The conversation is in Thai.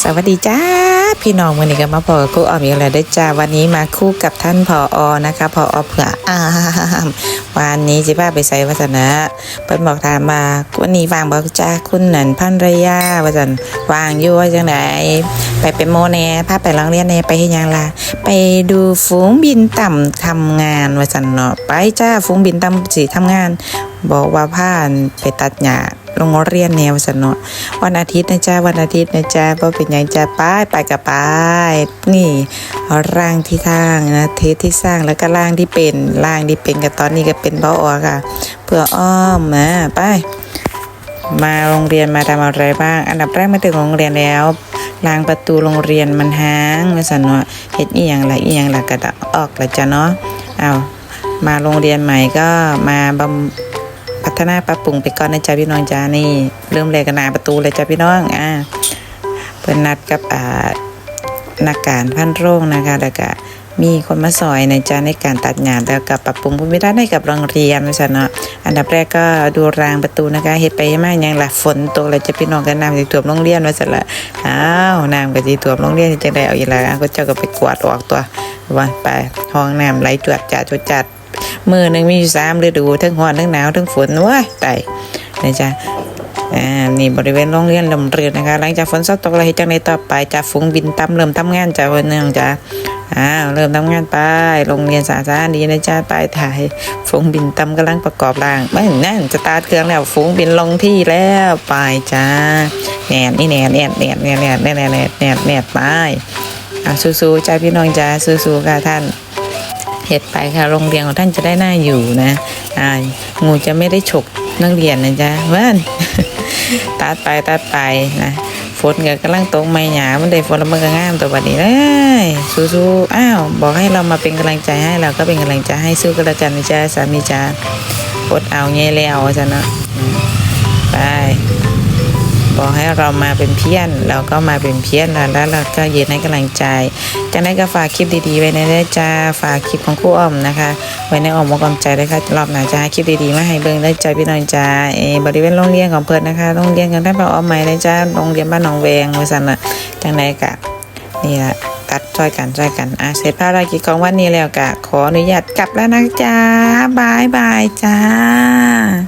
สวัสดีจ้าพี่น้องวันนี้ก็มาพอกับครูออมอีกแล้วด้จ้าวันนี้มาคู่กับท่านผออนะคะผออเผื่ออามวันนี้จิบ้าไปใส่วัฒนะเพิ่นบอกถามมาวันนี้วางบอกจ้าคุณนันพันรยาว่าจันวางอยู่ว่าจังไหนไปเป็นโมแน่พาไปโรงเรียนแน่ไปเฮ็ดยังล่ะไปดูฝูงบินต่ำทำงานว่าจันเนาะไปจ้าฝูงบินต่ำสิทำงาน บอกว่าผ่านไปตัดหญ้า โรงเรียนแนวสนอวันอาทิตย์นะจ๊ะวันอาทิตย์นะจ๊ะบ่เป็นยังจ๊ะไปไปกับไปนี่ร่างที่ทางนะเทสที่สร้างแล้วก็ร่างที่เป็นร่างที่เป็นกับตอนนี้ก็เป็นเบาออค่ะ เพื่ออ้อมนะไปมาโรงเรียนมาทำอะไรบ้าง อันดับแรกมาถึงโรงเรียนแล้วล้างประตูโรงเรียนมันห้างมาสันเนาะเฮ็ดอีหยังล่ะอีหยังล่ะก็ดออกแล้วจ้ะเนาะเอามาโรงเรียนใหม่ก็มาบำ พัฒนาปรับปรุงไปก่อนนะจ๊ะพี่น้องจ้านี่ เริ่มเลยกันหนาประตูเลยจ้ะพี่น้องอ่าเพิ่นนัดกับอ่านักการพันโรงนะคะแล้วก็มีคนมาสอยในจ้าในการตัดงานแล้วก็ปรับปรุงภูมิทัศน์ให้กับโรงเรียนนะจ๊ะเนาะอันดับแรกก็ดูรางประตูนะคะเฮ็ดไปมากยังละฝนตกแล้วจะพี่น้องกันน้ำสิท่วมโรงเรียนว่าซั่นละอ้าวน้ำก็สิท่วมโรงเรียนจังได๋เอาอีหล่ะก็เจ้าก็ไปกวาดออกตัวว่าไปห้องน้ำไหลจวดจัดจวดจัด มือหนึงมีอยู่3ฤดูทั้งร้อนทั้งหนาวทั้งฝนโอ้ยตายนะจ๊ะอ่านี่บริเวณโรงเรียนลำเรือนนะคะหลังจากฝนซตกแล้วเฮ็ดจังไดต่อไปจะฝูงบินตำเริ่มทำงานจ้ะวันนึงจ้ะอ้าวเริ่มทำงานไปโรงเรียนสาธารณดีนะจ๊ะไปถ่ายฝูงบินตำกำลังประกอบร่างไม่นั่นจะตาร์ทเครื่องแล้วฝูงบินลงที่แล้วไปจ้าแหนนี่แหนแหนแหนแหนแหนแหนแหนแหนแหนแหนไปอะสู้ๆจ้าพี่น้องจ้าสู้ๆค่ะท่าน เห็ดไปค่ะโรงเรียนของท่านจะได้หน่าอยู่นะอ่างูจะไม่ได้ฉกนักเรียนนะจ๊ะเว้นตัดไปตัดไปนะฝนก็กำลังตกไม่หยามันได้ฝนแล้วมันก็งามตัวบัดนี้เลยสู้ๆอ้าวบอกให้เรามาเป็นกำลังใจให้เราก็เป็นกำลังใจให้สู้กันละกันนะจ๊ะสามีจ้าอดเอาเงี้ยแล้วจ้ะเนาะไป บอกให้เรามาเป็นเพี้ยนเราก็มาเป็นเพี้ยนแล้วแล้วเราก็ยืนให้กำลังใจจากนั้นก็ฝากคลิปดีๆไว้ในเด้จ้าฝากคลิปของครู่อ้อมนะคะ ไว้ในอ้อมอกอ้อมใจเลยค่ะรอบหน้าจะให้คลิปดีๆมาให้เบิ่งได้อจ้าพี่น้องจ้าเอบริเวณโรงเรียนของเพิ่นนะคะโรงเรียนกันท่านพออ้อมใหม่เลยจ้าโรงเรียนบ้านหนองแวงว่าซั่นน่ะจังไดกะนี่ละตัดช่วยกันช่วยกันอะเสร็จภารกิจของวันนี้แล้วกะขออนุญาตกลับแล้วนะจ้าบายบายจ้า